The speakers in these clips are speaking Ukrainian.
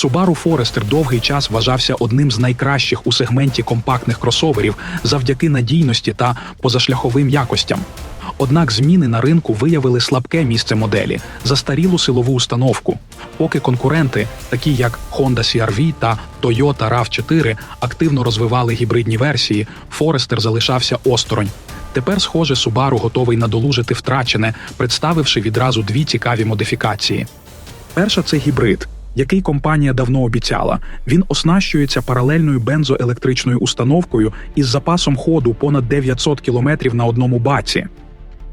Subaru Forester довгий час вважався одним з найкращих у сегменті компактних кросоверів завдяки надійності та позашляховим якостям. Однак зміни на ринку виявили слабке місце моделі, застарілу силову установку. Поки конкуренти, такі як Honda CR-V та Toyota RAV4, активно розвивали гібридні версії, Forester залишався осторонь. Тепер, схоже, Subaru готовий надолужити втрачене, представивши відразу дві цікаві модифікації. Перша це гібрид, який компанія давно обіцяла. Він оснащується паралельною бензоелектричною установкою із запасом ходу понад 900 км на одному баці.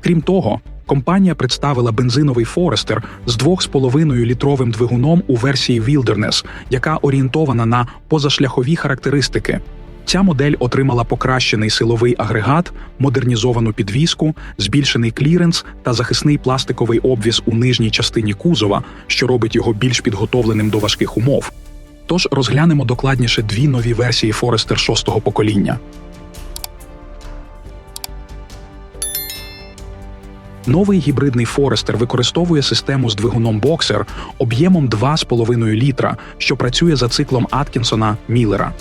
Крім того, компанія представила бензиновий Форестер з 2,5 літровим двигуном у версії Wilderness, яка орієнтована на позашляхові характеристики. Ця модель отримала покращений силовий агрегат, модернізовану підвіску, збільшений кліренс та захисний пластиковий обвіз у нижній частині кузова, що робить його більш підготовленим до важких умов. Тож розглянемо докладніше дві нові версії Forester шостого покоління. Новий гібридний Forester використовує систему з двигуном Boxer об'ємом 2,5 літра, що працює за циклом Аткінсона Міллера.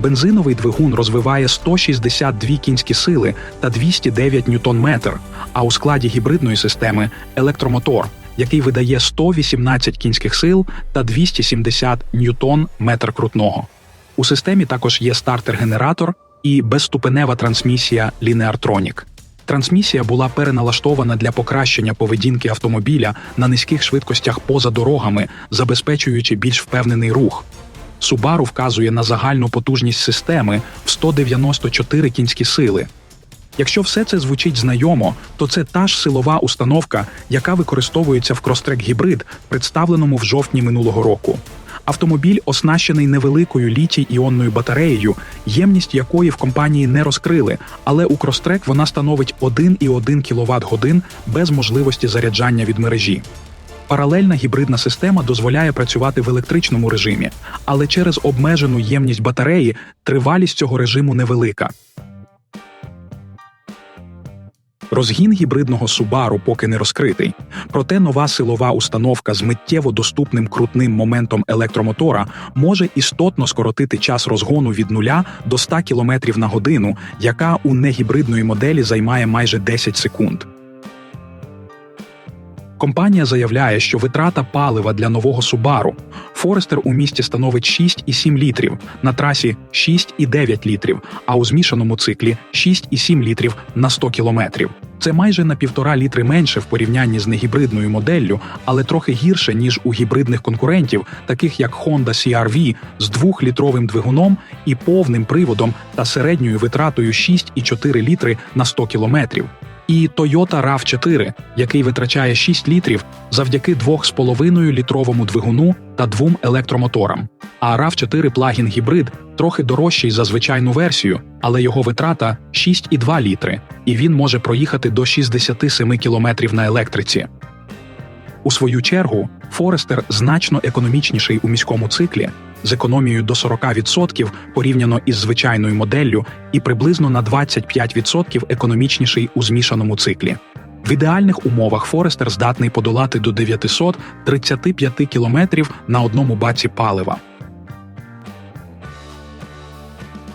Бензиновий двигун розвиває 162 кінські сили та 209 ньютон-метр, а у складі гібридної системи електромотор, який видає 118 кінських сил та 270 ньютон-метр крутного. У системі також є стартер-генератор і безступенева трансмісія Lineartronic. Трансмісія була переналаштована для покращення поведінки автомобіля на низьких швидкостях поза дорогами, забезпечуючи більш впевнений рух. Subaru вказує на загальну потужність системи в 194 кінські сили. Якщо все це звучить знайомо, то це та ж силова установка, яка використовується в Crosstrek Hybrid, представленому в жовтні минулого року. Автомобіль оснащений невеликою літій-іонною батареєю, ємність якої в компанії не розкрили, але у Crosstrek вона становить 1,1 кВт годин без можливості заряджання від мережі. Паралельна гібридна система дозволяє працювати в електричному режимі, але через обмежену ємність батареї тривалість цього режиму невелика. Розгін гібридного Subaru поки не розкритий, проте нова силова установка з миттєво доступним крутним моментом електромотора може істотно скоротити час розгону від 0 до 100 км на годину, яка у негібридної моделі займає майже 10 секунд. Компанія заявляє, що витрата палива для нового Subaru Forester у місті становить 6,7 літрів, на трасі 6,9 літрів, а у змішаному циклі 6,7 літрів на 100 кілометрів. Це майже на півтора літри менше в порівнянні з негібридною моделлю, але трохи гірше ніж у гібридних конкурентів, таких як Honda CR-V з двохлітровим двигуном і повним приводом та середньою витратою 6,4 літри на 100 кілометрів і Toyota RAV4, який витрачає 6 літрів завдяки 2,5 літровому двигуну та двом електромоторам. А RAV4 плагін гібрид трохи дорожчий за звичайну версію, але його витрата 6,2 літри, і він може проїхати до 67 км на електриці. У свою чергу, Forester значно економічніший у міському циклі з економією до 40% порівняно із звичайною моделлю і приблизно на 25% економічніший у змішаному циклі. В ідеальних умовах Форестер здатний подолати до 935 км на одному баці палива.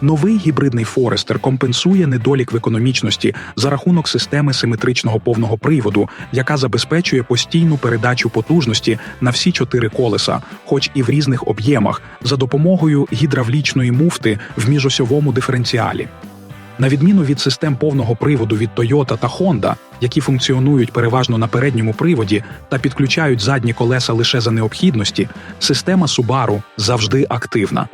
Новий гібридний Forester компенсує недолік в економічності за рахунок системи симетричного повного приводу, яка забезпечує постійну передачу потужності на всі чотири колеса, хоч і в різних об'ємах, за допомогою гідравлічної муфти в міжосьовому диференціалі. На відміну від систем повного приводу від Toyota та Honda, які функціонують переважно на передньому приводі та підключають задні колеса лише за необхідності, система Subaru завжди активна.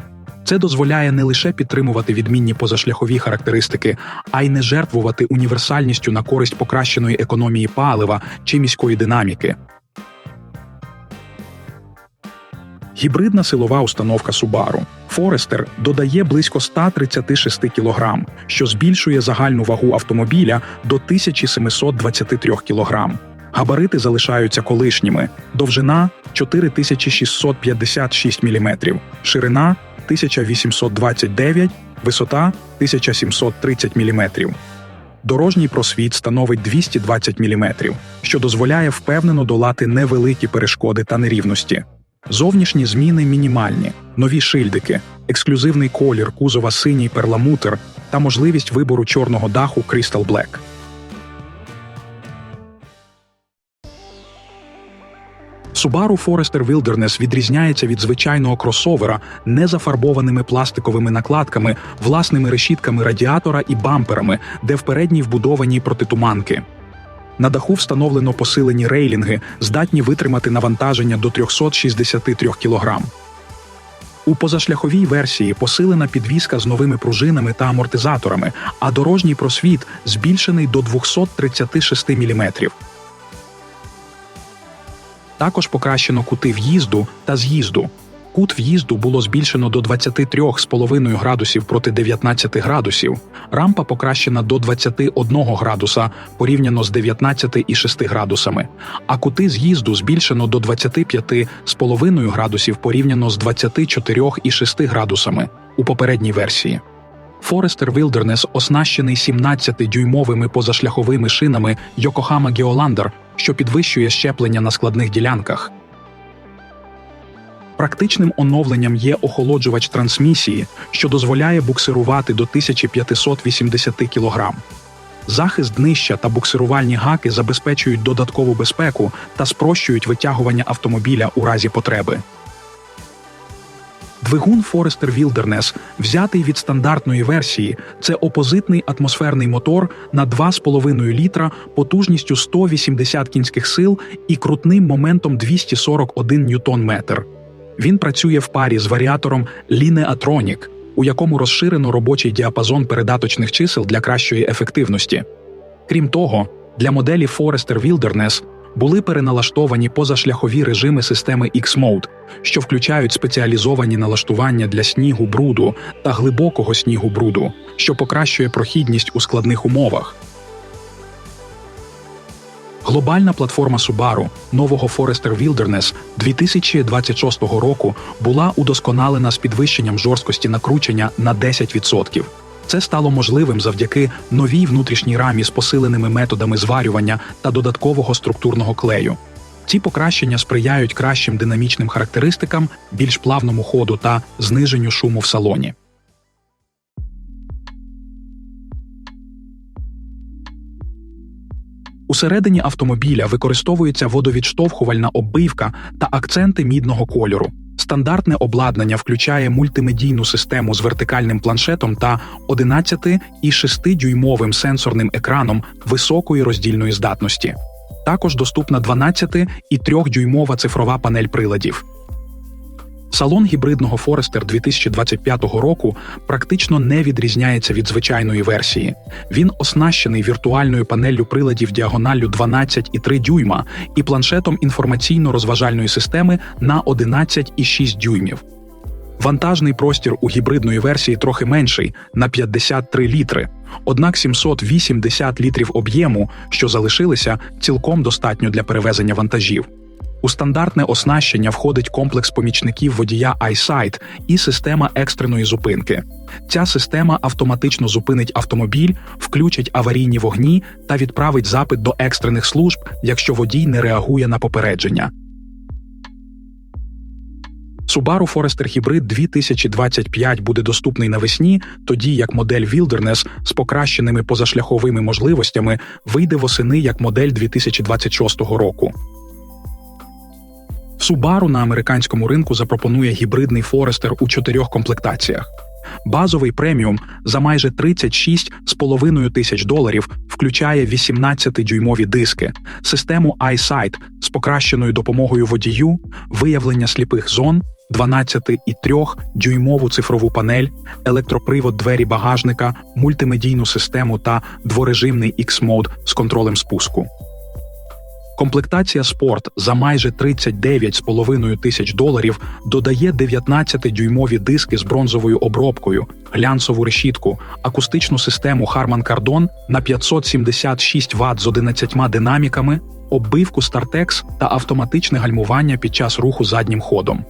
Це дозволяє не лише підтримувати відмінні позашляхові характеристики, а й не жертвувати універсальністю на користь покращеної економії палива чи міської динаміки. Гібридна силова установка Subaru Forester додає близько 136 кг, що збільшує загальну вагу автомобіля до 1723 кг. Габарити залишаються колишніми: довжина 4656 мм, ширина 1829, висота 1730 мм. Дорожній просвіт становить 220 мм, що дозволяє впевнено долати невеликі перешкоди та нерівності. Зовнішні зміни мінімальні, нові шильдики, ексклюзивний колір кузова синій перламутр та можливість вибору чорного даху Crystal Black. Subaru Forester Wilderness відрізняється від звичайного кросовера незафарбованими пластиковими накладками, власними решітками радіатора і бамперами, де в передній вбудовані протитуманки. На даху встановлено посилені рейлінги, здатні витримати навантаження до 363 кг. У позашляховій версії посилена підвізка з новими пружинами та амортизаторами, а дорожній просвіт збільшений до 236 мм. Також покращено кути в'їзду та з'їзду. Кут в'їзду було збільшено до 23,5 градусів проти 19 градусів. Рампа покращена до 21 градуса порівняно з 19,6 градусами, а кути з'їзду збільшено до 25,5 градусів порівняно з 24,6 градусами у попередній версії. Forester Wilderness оснащений 17-дюймовими позашляховими шинами Yokohama Geolander, що підвищує щеплення на складних ділянках. Практичним оновленням є охолоджувач трансмісії, що дозволяє буксирувати до 1580 кг. Захист днища та буксирувальні гаки забезпечують додаткову безпеку та спрощують витягування автомобіля у разі потреби. Двигун Forester Wilderness, взятий від стандартної версії, це опозитний атмосферний мотор на 2,5 літра потужністю 180 кінських сил і крутним моментом 241 ньютон-метр. Він працює в парі з варіатором Lineatronic, у якому розширено робочий діапазон передаточних чисел для кращої ефективності. Крім того, для моделі Forester Wilderness були переналаштовані позашляхові режими системи X-Mode, що включають спеціалізовані налаштування для снігу бруду та глибокого снігу бруду, що покращує прохідність у складних умовах. Глобальна платформа Subaru нового Forester Wilderness 2026 року була удосконалена з підвищенням жорсткості накручення на 10%. Це стало можливим завдяки новій внутрішній рамі з посиленими методами зварювання та додаткового структурного клею. Ці покращення сприяють кращим динамічним характеристикам, більш плавному ходу та зниженню шуму в салоні. Усередині автомобіля використовується водовідштовхувальна оббивка та акценти мідного кольору. Стандартне обладнання включає мультимедійну систему з вертикальним планшетом та 11,6-дюймовим сенсорним екраном високої роздільної здатності. Також доступна 12,3-дюймова цифрова панель приладів. Салон гібридного Forester 2025 року практично не відрізняється від звичайної версії. Він оснащений віртуальною панеллю приладів діагоналлю 12,3 дюйма і планшетом інформаційно-розважальної системи на 11,6 дюймів. Вантажний простір у гібридної версії трохи менший на 53 літри, однак 780 літрів об'єму, що залишилися, цілком достатньо для перевезення вантажів. У стандартне оснащення входить комплекс помічників водія iSight і система екстреної зупинки. Ця система автоматично зупинить автомобіль, включить аварійні вогні та відправить запит до екстрених служб, якщо водій не реагує на попередження. Subaru Forester Hybrid 2025 буде доступний навесні, тоді як модель Wilderness з покращеними позашляховими можливостями вийде восени як модель 2026 року. Subaru на американському ринку запропонує гібридний Forester у чотирьох комплектаціях. Базовий преміум за майже 36,5 тисяч доларів включає 18-дюймові диски, систему iSight з покращеною допомогою водію, виявлення сліпих зон, 12,3-дюймову цифрову панель, електропривод двері багажника, мультимедійну систему та дворежимний X-Mode з контролем спуску. Комплектація спорт за майже 39,5 тисяч доларів додає 19-дюймові диски з бронзовою обробкою, глянцеву решітку, акустичну систему Harman Kardon на 576 Вт з 11 динаміками, оббивку StarTex та автоматичне гальмування під час руху заднім ходом.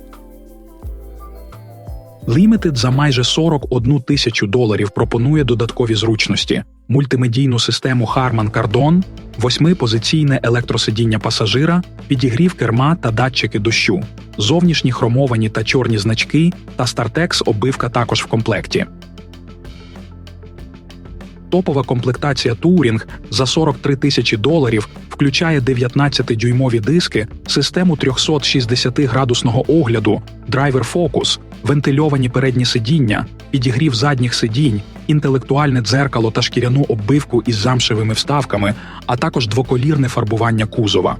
Limited за майже 41 тисячу доларів пропонує додаткові зручності, мультимедійну систему Harman Kardon, восьмипозиційне електросидіння пасажира, підігрів керма та датчики дощу. зовнішні хромовані та чорні значки та StarTex оббивка також в комплекті. Топова комплектація Touring за 43 тисячі доларів включає 19-дюймові диски, систему 360-градусного огляду, драйвер фокус, вентильовані передні сидіння, підігрів задніх сидінь, інтелектуальне дзеркало та шкіряну оббивку із замшевими вставками, а також двоколірне фарбування кузова.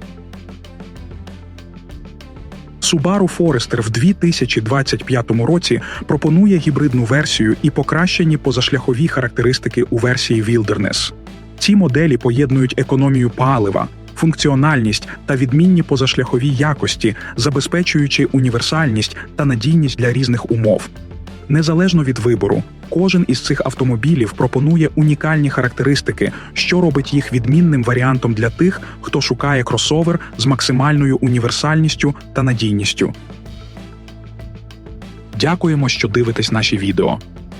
Subaru Forester в 2025 році пропонує гібридну версію і покращені позашляхові характеристики у версії Wilderness. Ці моделі поєднують економію палива, функціональність та відмінні позашляхові якості, забезпечуючи універсальність та надійність для різних умов. Незалежно від вибору, кожен із цих автомобілів пропонує унікальні характеристики, що робить їх відмінним варіантом для тих, хто шукає кросовер з максимальною універсальністю та надійністю. Дякуємо, що дивитесь наші відео.